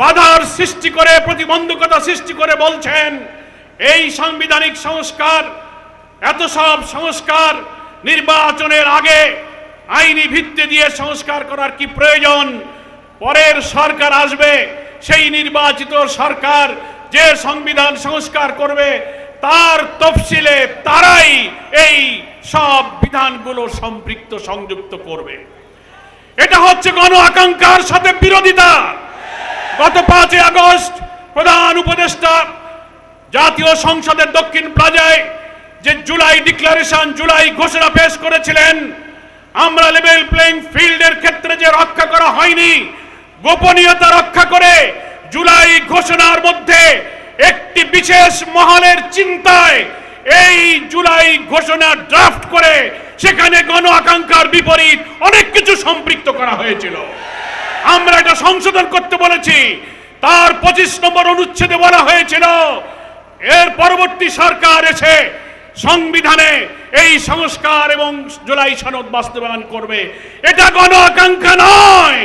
বাধার সৃষ্টি করে, প্রতিবন্ধকতা সৃষ্টি করে বলছেন, এই সাংবিধানিক সংস্কার, এত সব সংস্কার নির্বাচনের আগে আইনি ভিত্তি দিয়ে সংস্কার করার কি প্রয়োজন? পরের সরকার আসবে, সেই নির্বাচিত সরকার যে সংবিধান সংস্কার করবে, তার তফসিলে তারাই এই সব বিধানগুলো সম্পৃক্ত সংযুক্ত করবে। এটা হচ্ছে গণ আকাঙ্ক্ষার সাথে বিরোধিতা গত পাঁচই আগস্ট প্রধান উপদেষ্টা জাতীয় সংসদের দক্ষিণ প্লাজায় যে জুলাই ডিক্লারেশন, জুলাই ঘোষণা পেশ করেছিলেন, আমরা লেভেল প্লেইং ফিল্ডের ক্ষেত্রে যে রক্ষা করা হয়নি, গোপনীয়তা রক্ষা করে জুলাই ঘোষণার মধ্যে একটি বিশেষ মহলের চিন্তায় এই জুলাই ঘোষণা ড্রাফট করে সেখানে গণ আকাঙ্ক্ষার বিপরীত অনেক কিছু সম্পৃক্ত করা হয়েছিল। আমরা এটা সংশোধন করতে বলেছি। তার পঁচিশ নম্বর অনুচ্ছেদে বলা হয়েছিল, এর পরবর্তী সরকার এসে সংবিধানে এই সংস্কার এবং জুলাই সনদ বাস্তবায়ন করবে। এটা গণ আকাঙ্ক্ষা নয়।